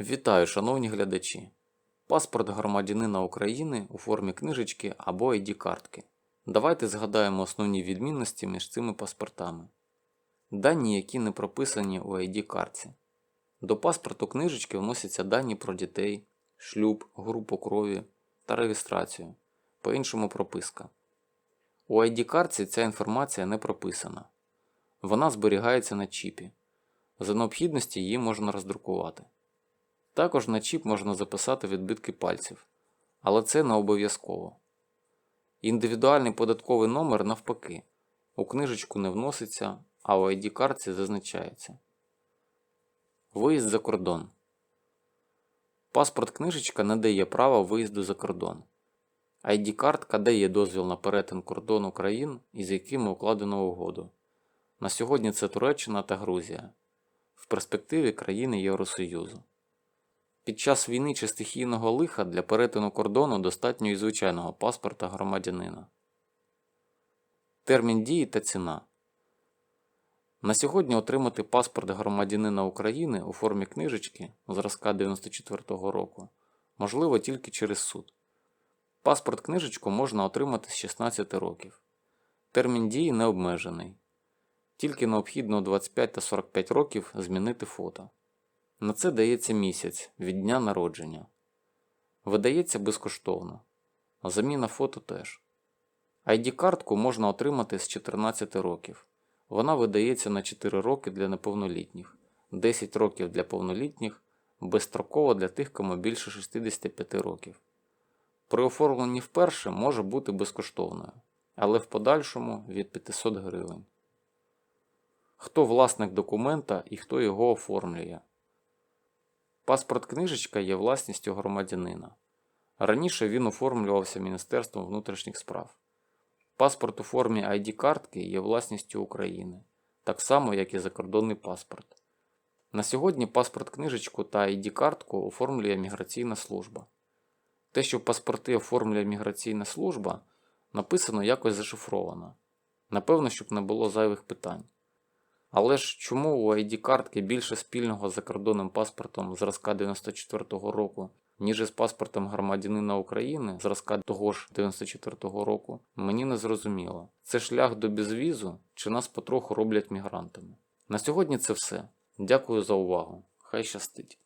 Вітаю, шановні глядачі! Паспорт громадянина України у формі книжечки або ID-картки. Давайте згадаємо основні відмінності між цими паспортами. Дані, які не прописані у ID-картці. До паспорту книжечки вносяться дані про дітей, шлюб, групу крові та реєстрацію, по-іншому прописка. У ID-картці ця інформація не прописана. Вона зберігається на чіпі. За необхідності її можна роздрукувати. Також на чіп можна записати відбитки пальців, але це не обов'язково. Індивідуальний податковий номер навпаки, у книжечку не вноситься, а у ID-картці зазначається. Виїзд за кордон. Паспорт книжечка не дає права виїзду за кордон. ID-картка дає дозвіл на перетин кордону країн, із якими укладено угоду. На сьогодні це Туреччина та Грузія. В перспективі країни Євросоюзу. Під час війни чи стихійного лиха для перетину кордону достатньо і звичайного паспорта громадянина. Термін дії та ціна. На сьогодні отримати паспорт громадянина України у формі книжечки зразка 94-го року можливо тільки через суд. Паспорт книжечку можна отримати з 16 років. Термін дії не обмежений. Тільки необхідно у 25 та 45 років змінити фото. На це дається місяць від дня народження. Видається безкоштовно. Заміна фото теж. ID-картку можна отримати з 14 років. Вона видається на 4 роки для неповнолітніх, 10 років для повнолітніх, безстроково для тих, кому більше 65 років. При оформленні вперше може бути безкоштовною, але в подальшому від 500 гривень. Хто власник документа і хто його оформлює? Паспорт книжечка є власністю громадянина. Раніше він оформлювався Міністерством внутрішніх справ. Паспорт у формі ID-картки є власністю України, так само, як і закордонний паспорт. На сьогодні паспорт книжечку та ID-картку оформлює міграційна служба. Те, що паспорти оформлює міграційна служба, написано якось зашифровано. Напевно, щоб не було зайвих питань. Але ж чому у ID-картки більше спільного з закордонним паспортом зразка 94-го року, ніж із паспортом громадянина України зразка того ж 94-го року, мені не зрозуміло. Це шлях до безвізу чи нас потроху роблять мігрантами. На сьогодні це все. Дякую за увагу. Хай щастить.